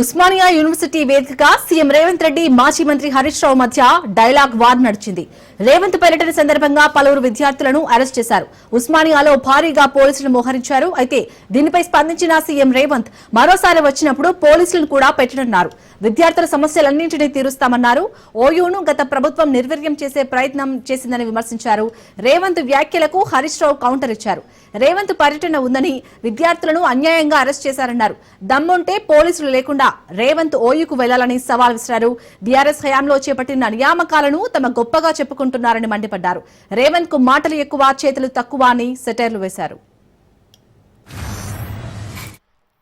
Osmania university వేదికగా CM Revanth Reddy మాజీ మంత్రి హరీష్ రావు మధ్య డైలాగ్ వార్ నడిచింది. రేవంత్ పర్యటన సందర్భంగా పలువురు విద్యార్థులను అరెస్ట్ చేశారు. ఉస్మానియాలో భారీగా పోలీసులు మోహరించారు. అయితే దీనిపై స్పందించిన సీఎం రేవంత్ మరోసారి వచ్చినప్పుడు పోలీసులను కూడా పెట్టనున్నారు. విద్యార్థుల సమస్యలన్నింటినీ తీరుస్తామన్నారు. ఓయూను గత ప్రభుత్వం నిర్వీర్యం చేసే ప్రయత్నం చేసిందని విమర్శించారు. రేవంత్ వ్యాఖ్యలకు హరీష్ రావు కౌంటర్ ఇచ్చారు. రేవంత్ పర్యటన ఉందని విద్యార్థులను అన్యాయంగా అరెస్ట్ చేశారన్నారు. దమ్ముంటే పోలీసులు లేకుండా రేవంత్ ఓయూకు వెళ్ళాలని సవాల్ విసిరారు. బీఆర్ఎస్ హయాంలో చేపట్టిన నియామకాలను తమ గొప్పగా చెప్పుకుంటున్నారని మండిపడ్డారు. రేవంత్కు మాటలు ఎక్కువ చేతులు తక్కువ అని సెటైర్లు వేశారు.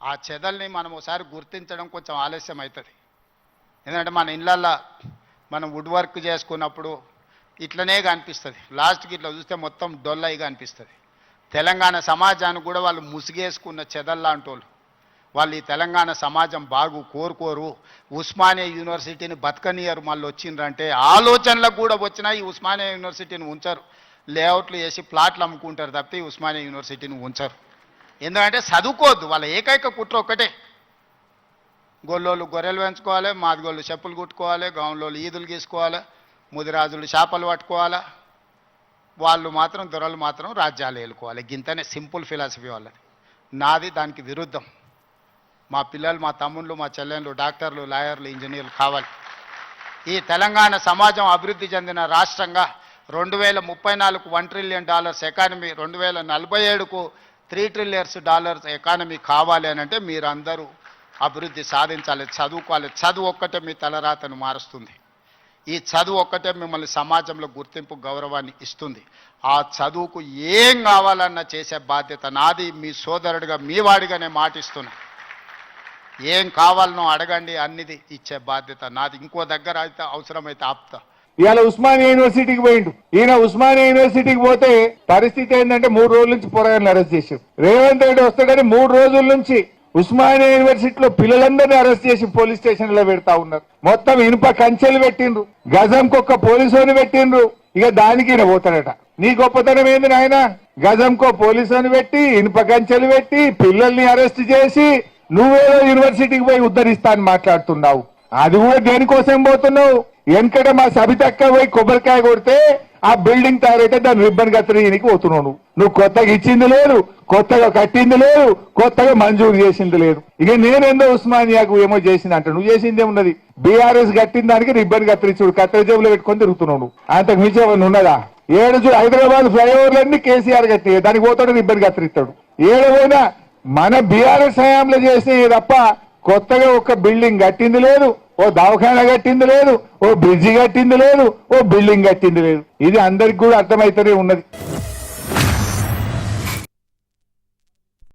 ఆ చెదల్ని మనం ఒకసారి గుర్తించడం కొంచెం ఆలస్యం అవుతుంది ఎందుకంటే మన ఇళ్ళల్లో మనం వుడ్ వర్క్ చేసుకున్నప్పుడు ఇట్లనే కనిపిస్తుంది. లాస్ట్కి ఇట్లా చూస్తే మొత్తం డొల్లైగా అనిపిస్తుంది. తెలంగాణ సమాజాన్ని కూడా వాళ్ళు ముసుగేసుకున్న చెదల్లాంటోళ్ళు. వాళ్ళు ఈ తెలంగాణ సమాజం బాగు కోరుకోరు. ఉస్మానియా యూనివర్సిటీని బతకనియరు మళ్ళీ వచ్చిండ్రంటే ఆలోచనలకు కూడా వచ్చినా ఈ ఉస్మానియా యూనివర్సిటీని ఉంచరు. లేఅవుట్లు వేసి ప్లాట్లు అమ్ముకుంటారు తప్పితే ఈ ఉస్మానియా యూనివర్సిటీని ఉంచరు. ఎందుకంటే చదువుకోవద్దు వాళ్ళ ఏకైక కుట్ర ఒక్కటే. గొల్లోళ్ళు గొర్రెలు పెంచుకోవాలి మాదిగోళ్ళు చెప్పులు కుట్టుకోవాలి గౌన్లోళ్ళు ఈదులు గీసుకోవాలి ముదిరాజులు చేపలు పట్టుకోవాలి. వాళ్ళు మాత్రం దొరలు మాత్రం రాజ్యాలు ఏలుకోవాలి. గింతనే సింపుల్ ఫిలాసఫీ వాళ్ళది. నాది దానికి విరుద్ధం. మా పిల్లలు మా తమ్ముళ్ళు మా చెల్లెళ్ళు డాక్టర్లు లాయర్లు ఇంజనీర్లు కావాలి. ఈ తెలంగాణ సమాజం అభివృద్ధి చెందిన రాష్ట్రంగా రెండు వేల ముప్పై నాలుగు వన్ ట్రిలియన్ డాలర్స్ ఎకానమీ రెండు వేల నలభై ఏడుకు త్రీ ట్రిలియర్స్ డాలర్స్ ఎకానమీ కావాలి అని అంటే మీరందరూ అభివృద్ధి సాధించాలి చదువుకోవాలి. చదువు ఒక్కటే మీ తలరాతను మారుస్తుంది. ఈ చదువు ఒక్కటే మిమ్మల్ని సమాజంలో గుర్తింపు గౌరవాన్ని ఇస్తుంది. ఆ చదువుకు ఏం కావాలన్నా చేసే బాధ్యత నాది మీ సోదరుడిగా మీ వాడిగా నేను మాటిస్తున్నా. ఏం కావాలనో అడగండి అన్నిది ఇచ్చే బాధ్యత నాది. ఇంకో దగ్గర అయితే అవసరమైతే ఆపుతా. ఇవాళ ఉస్మానియా యూనివర్సిటీకి పోయిండు. ఈయన ఉస్మానియా యూనివర్సిటీకి పోతే పరిస్థితి ఏంటంటే మూడు రోజుల నుంచి పోరాగాన్ని అరెస్ట్ చేశారు రేవంత్ రెడ్డి వస్తాడని మూడు రోజుల నుంచి ఉస్మానియా యూనివర్సిటీలో పిల్లలందరినీ అరెస్ట్ చేసి పోలీస్ స్టేషన్లో పెడతా ఉన్నారు. మొత్తం ఇనుప కంచెలు పెట్టిండ్రు. గజంకి ఒక్క పోలీసుని పెట్టిండ్రు. ఇక దానికి పోతాడట. నీ గొప్పతనం ఏంది నాయన? గజంకో పోలీసుని పెట్టి ఇనుప కంచెలు పెట్టి పిల్లల్ని అరెస్ట్ చేసి నువ్వేదో యూనివర్సిటీకి పోయి ఉద్ధరిస్తా అని మాట్లాడుతున్నావు. అది కూడా దేనికోసం పోతున్నావు? వెనకట మా సబితక్క పోయి కొబ్బరికాయ కొడితే ఆ బిల్డింగ్ తయారైతే దాని రిబ్బన్ కత్తిరీనికి పోతున్నావు నువ్వు నువ్వు కొత్తగా ఇచ్చింది లేదు కొత్తగా కట్టింది లేదు కొత్తగా మంజూరు చేసింది లేదు. ఇక నేనేందో ఉస్మానియాకు ఏమో చేసింది అంట నువ్వు చేసింది ఏమున్నది? బీఆర్ఎస్ కట్టిన దానికి రిబ్బన్ కత్తిరించుడు కత్తెర జేబులో పెట్టుకొని తిరుగుతున్నావు నువ్వు అంతకు మించి ఏమన్నా ఉన్నదా? ఏడు చూడు హైదరాబాద్ ఫ్లైఓవర్లన్నీ కేసీఆర్ కట్టి దానికి పోతాడు రిబ్బన్ కత్తిరిస్తాడు ఏడవైనా మన బీఆర్ఎస్ హయాంలో చేసినవి తప్ప కొత్తగా ఒక బిల్డింగ్ కట్టింది లేదు ఓ దవాఖాన కట్టింది లేదు ఓ బ్రిడ్జి కట్టింది లేదు ఓ బిల్డింగ్ కట్టింది లేదు. ఇది అందరికి కూడా అర్థమైతేనే ఉన్నది.